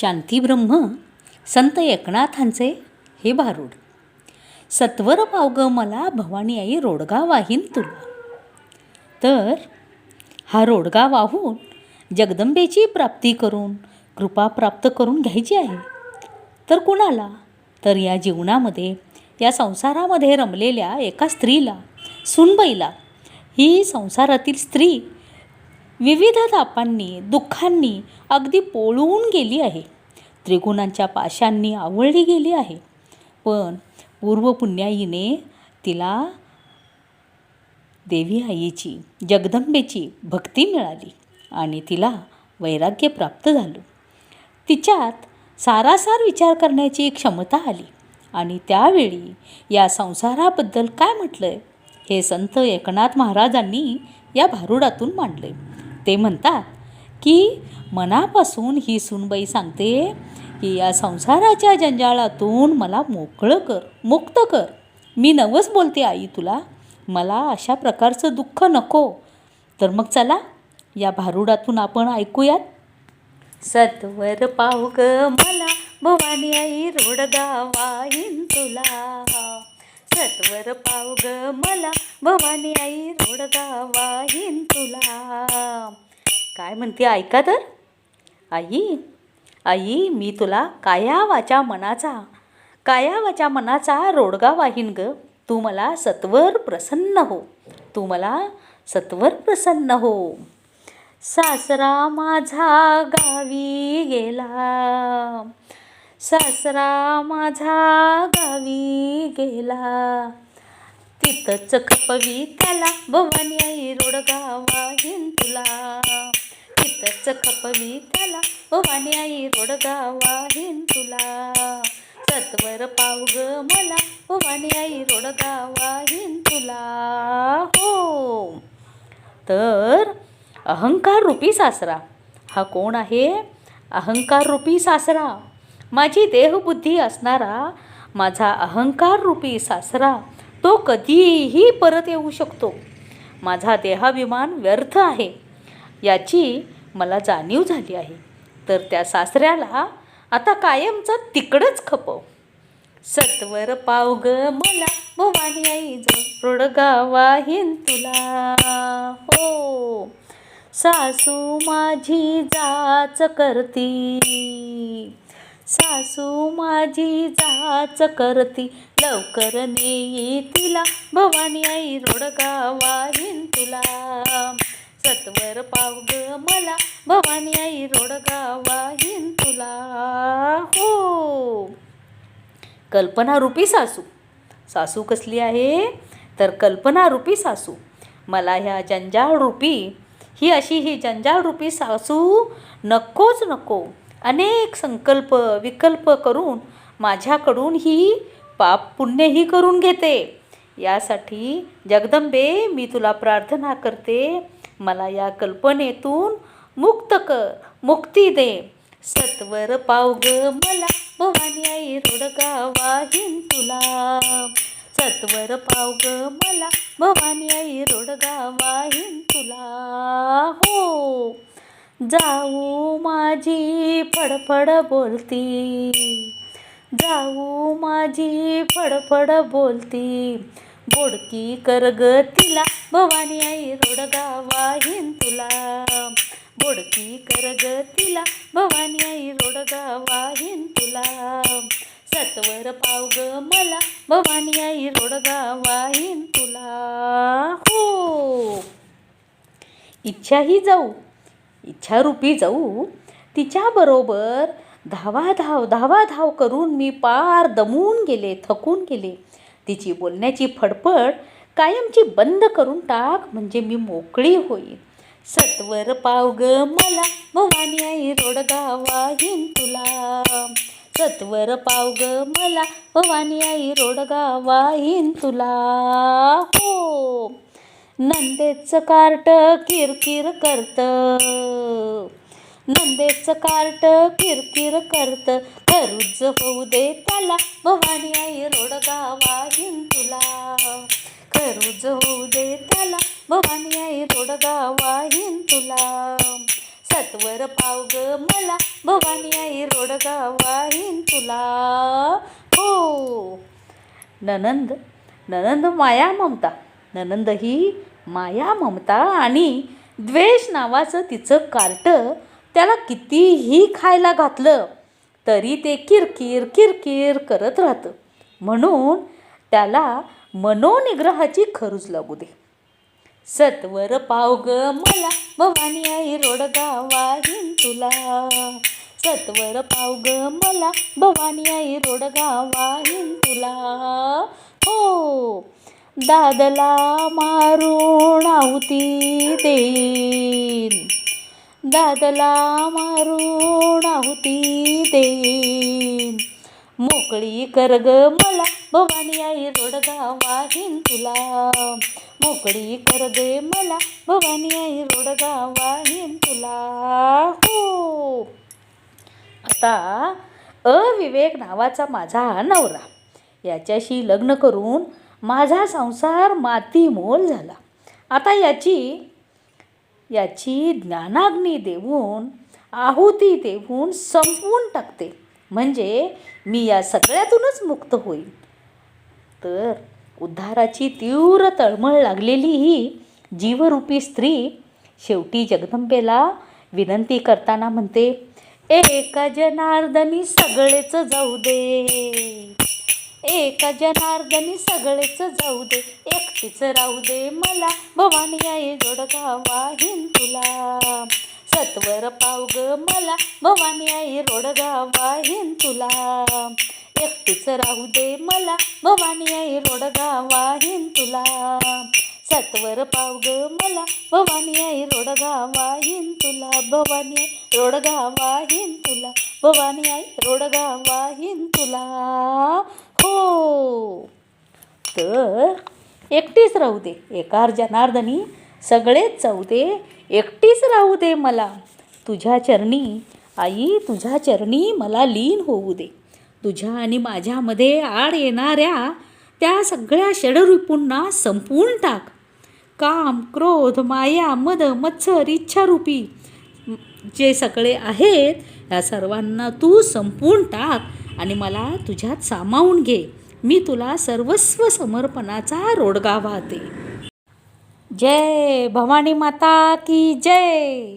शांतीब्रह्म संत एकनाथांचे हे भारूड. सत्वर पावग मला भवानी आई रोडगा वाहीन तुला. तर हा रोडगा वाहून जगदंबेची प्राप्ती करून कृपा प्राप्त करून घ्यायची आहे. तर कुणाला? तर या जीवनामध्ये या संसारामध्ये रमलेल्या एका स्त्रीला सुनबाईला. ही संसारातील स्त्री विविध तापांनी दुःखांनी अगदी पोळून गेली आहे. त्रिगुणांच्या पाशांनी आवळली गेली आहे. पण पूर्वपुण्याईने तिला देवी आईची जगदंबेची भक्ती मिळाली आणि तिला वैराग्य प्राप्त झालं. तिच्यात सारासार विचार करण्याची क्षमता आली आणि त्यावेळी या संसाराबद्दल काय म्हटलं आहे हे संत एकनाथ महाराजांनी या भारुडातून मांडले ते म्हणतात की मनापासून ही सुनबाई सांगते की या संसाराच्या जंजाळातून मला मोकळं कर मुक्त कर. मी नवस बोलते आई तुला मला अशा प्रकारचं दुःख नको. तर मग चला या भारुडातून आपण ऐकूयात. सत्वर पाहू ग मला भवानी आई रोड वाहीन तुला. सत्वर पाव ग मला भवानी आई रोडगा वाहीन तुला. काय म्हणते ऐका तर. आई आई मी तुला काया मनाचा काया मनाचा रोडगा वाहीन ग. तू मला सत्वर प्रसन्न हो. तू मला सत्वर प्रसन्न हो. सासरा माझा गावी गेला. सासरा माझा गावी गेला. तिथंच खपवी त्याला भवानी आई रोडगा वाहीन तुला. तिथंच खपवी त्याला भवानी आई रोडगा वाहीन तुला. सत्वर पाव ग मला भवानी आई रोडगा वाहीन तुला. हो. तर अहंकार रूपी सासरा हा कोण आहे? अहंकार रूपी सासरा. माझी देहबुद्धी असणारा माझा अहंकार रूपी सासरा तो कधीही परत येऊ शकतो. माझा देहाभिमान व्यर्थ आहे. याची मला जाणीव झाली आहे. तर त्या सासऱ्याला आता कायमचा तिकडंच खपव. सत्वर पाव ग मला भवानी आई रोडगा वाहीन तुला. हो. सासू माझी जाच करती. सासू माझी जाच करती. लवकर नेई तिला. भवानी आई रोडगा वाहीन तुला. सत्वर पाव ग मला. भवानी आई रोडगा वाहीन तुला. हो. कल्पनारूपी सासू. सासू कसली आहे? तर कल्पनारूपी सासू. मला ह्या जंजाळरूपी. ही अशी ही जंजाळरूपी सासू नकोच नको. अनेक संकल्प विकल्प करून माझ्याकडून ही पाप पुण्यही करून घेते. यासाठी जगदंबे मी तुला प्रार्थना करते. मला या कल्पनेतून मुक्त कर मुक्ती दे. सत्वर पाव ग मला भवानी आई रोडगा वाहीन तुला. सत्वर पाव ग मला भवानी आई रोडगा वाहीन तुला. हो. जाऊ माझी फडफड बोलती. जाऊ माझी फडफड बोलती. बोडकी कर ग तिला भवानी आई रोडगा वाहीन तुला. बोडकी कर ग तिला भवानी आई रोडगा वाहीन तुला. सत्वर पाव ग मला भवानी आई रोडगा वाहीन तुला. हो. इच्छाही जाऊ. इच्छारूपी जाऊ. तिच्याबरोबर धावा धाव धावा धाव करून मी पार दमून गेले थकून गेले. तिची बोलण्याची फडफड कायमची बंद करून टाक म्हणजे मी मोकळी होईन. सत्वर पाव ग मला भवानी आई रोडगावा वाहीन तुला. सत्वर पाव ग मला भवानी आई रोडगावा येईन तुला. हो. नंदेचं कार्ट किरकिर करत. नंदेचं कार्ट किरकिर करत. खरूज होऊ दे त्याला भवानी आई रोड वाहीन तुला. खरूज होऊ दे त्याला भवानी आई रोड वाहीन तुला. सत्वर पाव ग मला भवानी आई रोड वाहीन तुला. हो. ननंद ननंद माया ममता. ननंद ही माया ममता आणि द्वेष नावाचं तिचं कार्ट त्याला कितीही खायला घातलं तरी ते किरकिर किरकिर करत राहतं. म्हणून त्याला मनोनिग्रहाची खरूज लागू दे. सत्वर पाव ग मला भवानी आई रोड वाहीन तुला. सत्वर पाव ग मला भवानी आई रोड वाहीन तुला. हो दादला मारून आहुती देईन. दादला मारून आहुती देईन. मोकळी कर ग मला भवानी आई रोडगा वाहीन तुला. मोकळी कर दे मला भवानी आई रोडगा वाहीन तुला. हो. आता अविवेक नावाचा माझा नवरा याच्याशी लग्न करून माझा संसार मातीमोल झाला. आता याची याची ज्ञानाग्नी देऊन आहुती देऊन संपवून टाकते. म्हणजे मी या सगळ्यातूनच मुक्त होईल तर उद्धाराची तीव्र तळमळ लागलेली ही जीवरूपी स्त्री शेवटी जगदंबेला विनंती करताना म्हणते एका जनार्दनी सगळेच जाऊ दे. एका जनार्दनी सगळेच जाऊ दे एकटीच राहू दे मला. भवानी आई जोडगावा हिंदुला. तुला सत्वर पाव ग मला भवानी आई रोडगावा वाहीन तुला एकटीच राहू दे मला भवानी आई रोडगावा वाहीन तुला सत्वर पाव ग मला भवानी आई रोडगावा वाहीन तुला भवानी आई रोडगा वाहीन तुला भवानी आई रोडगावा हिन तुला हो. तर एकटीच राहू दे. एकार जनार्दनी सगळेच जाऊ दे एकटीच राहू दे मला. तुझ्या चरणी आई तुझ्या चरणी मला लीन होऊ दे. तुझ्या आणि माझ्यामध्ये आड येणाऱ्या त्या सगळ्या षडरूपूंना संपवून टाक. काम क्रोध माया मद मत्सर इच्छारूपी जे सगळे आहेत या सर्वांना तू संपवून टाक. आणि मला तुझ्यात सामावून घे. मी तुला सर्वस्व समर्पणाचा रोडगा वाहते. जय भवानी माता की जय.